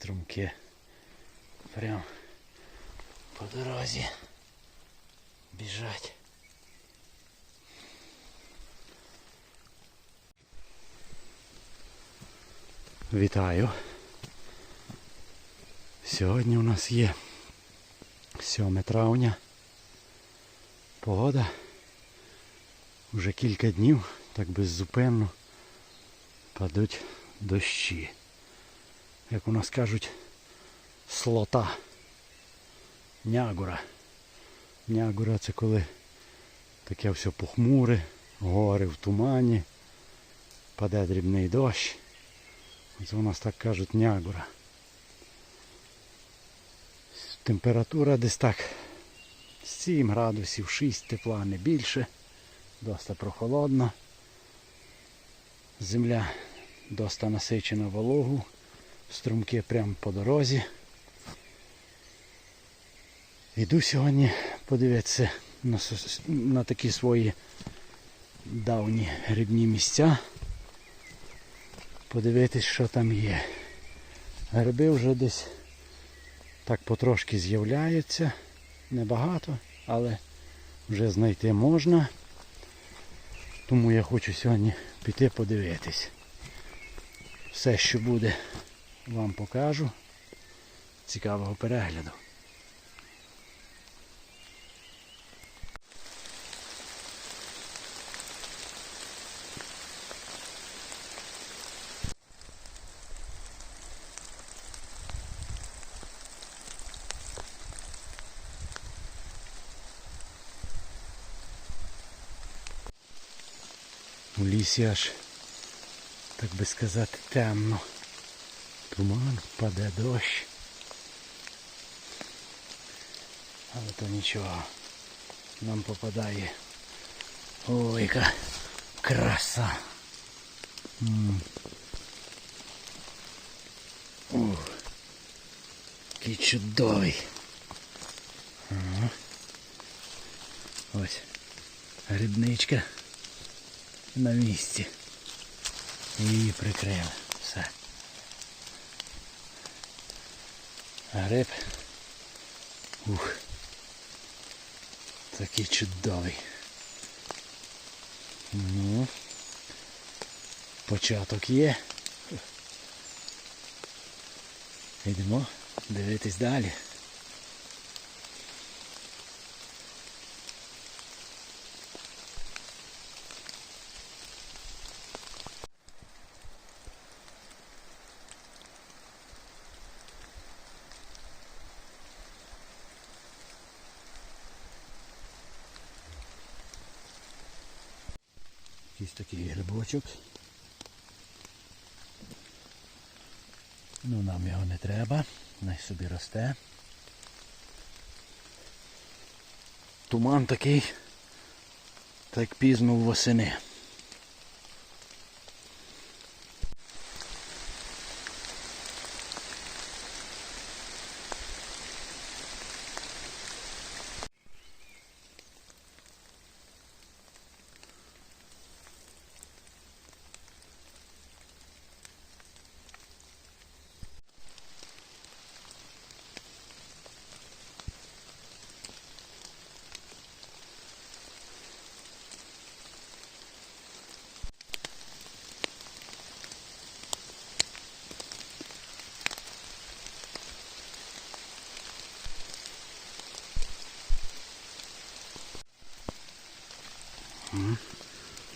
струмки. Прям по дорозі біжать. Вітаю. Сьогодні у нас є 7 травня. Погода. Уже кілька днів так беззупинно падуть дощі. Як у нас кажуть, слота. Нягура. Нягура це коли таке все похмуре, гори в тумані, паде дрібний дощ. Це у нас так кажуть нягура. Температура десь так 7 градусів, 6 тепла, не більше. Доста прохолодно. Земля доста насичена вологу. Струмки прямо по дорозі. Йду сьогодні подивитися на, на такі свої давні грибні місця. Подивитись, що там є. Гриби вже десь так потрошки з'являються. Небагато, але вже знайти можна. Тому я хочу сьогодні піти подивитись. Все, що буде, вам покажу. Цікавого перегляду. У лісі аж, так би сказати, темно. Туман, паде дощ. Але то нічого. Нам попадає. Ой, яка краса. М. Ух. Який чудовий. Ага. Ось. Грибничка на місці. Її прикрили. Гриб. Ух. Такий чудовий. Ну. Початок є. Йдемо дивитись далі. Якийсь такий грибочок. Ну нам його не треба, най собі росте. Туман такий, так пізно восени.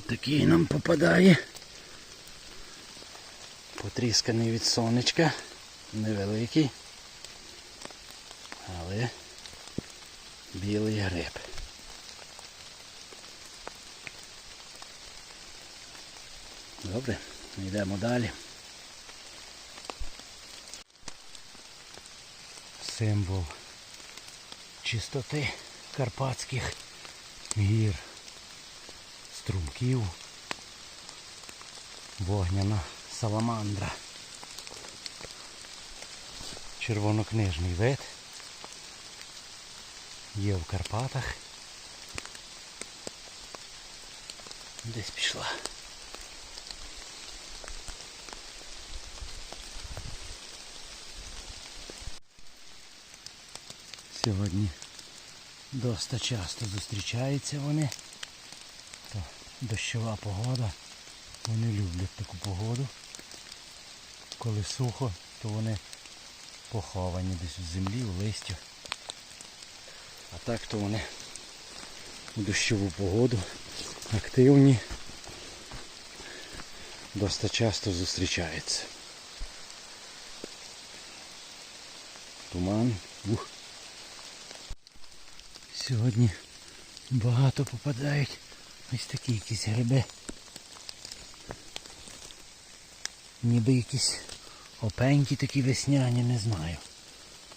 Такий нам попадає. Потрісканий від сонечка. Невеликий. Але білий гриб. Добре, йдемо далі. Символ чистоти карпатських гір струмків, вогняна саламандра. Червонокнижний вид. Є в Карпатах. Десь пішла. Сьогодні доста часто зустрічаються вони. Дощова погода. Вони люблять таку погоду. Коли сухо, то вони поховані десь в землі, в листю. А так то вони у дощову погоду активні. Доста часто зустрічаються. Туман. Ух. Сьогодні багато попадають ось такі якісь гриби. Ніби якісь опенькі такі весняні, не знаю.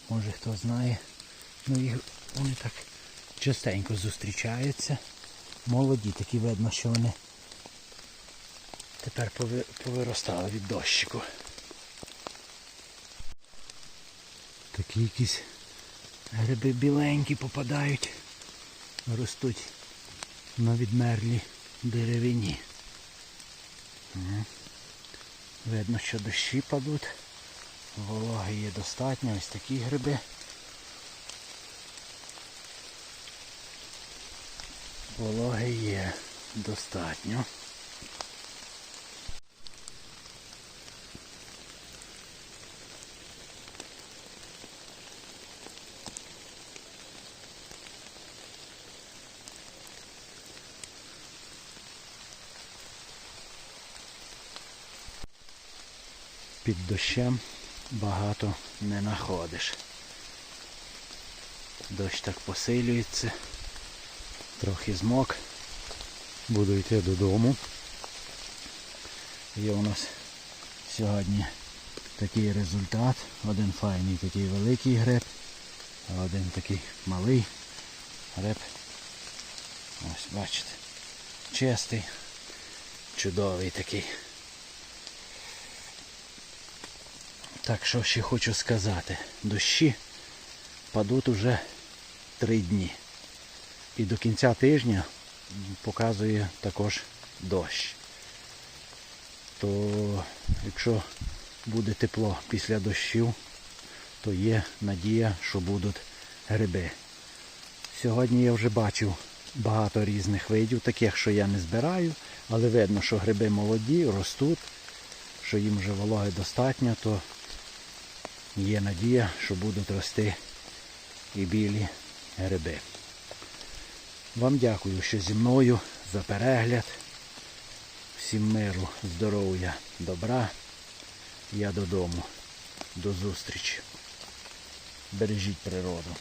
Може хто знає. Ну їх вони так частенько зустрічаються. Молоді такі видно, що вони тепер повиростали від дощику. Такі якісь гриби біленькі попадають, ростуть на відмерлій деревині. Видно, що дощі падуть. Вологи є достатньо, ось такі гриби. Вологи є достатньо. Під дощем багато не знаходиш. Дощ так посилюється. Трохи змок. Буду йти додому. Є у нас сьогодні такий результат. Один файний такий великий гриб, а один такий малий гриб. Ось бачите. Чистий, чудовий такий. Так що ще хочу сказати. Дощі падуть уже три дні. І до кінця тижня показує також дощ. То якщо буде тепло після дощів, то є надія, що будуть гриби. Сьогодні я вже бачив багато різних видів, таких, що я не збираю, але видно, що гриби молоді, ростуть, що їм вже вологи достатньо, то є надія, що будуть рости і білі гриби. Вам дякую, що зі мною за перегляд. Всім миру, здоров'я, добра. Я додому. До зустрічі. Бережіть природу.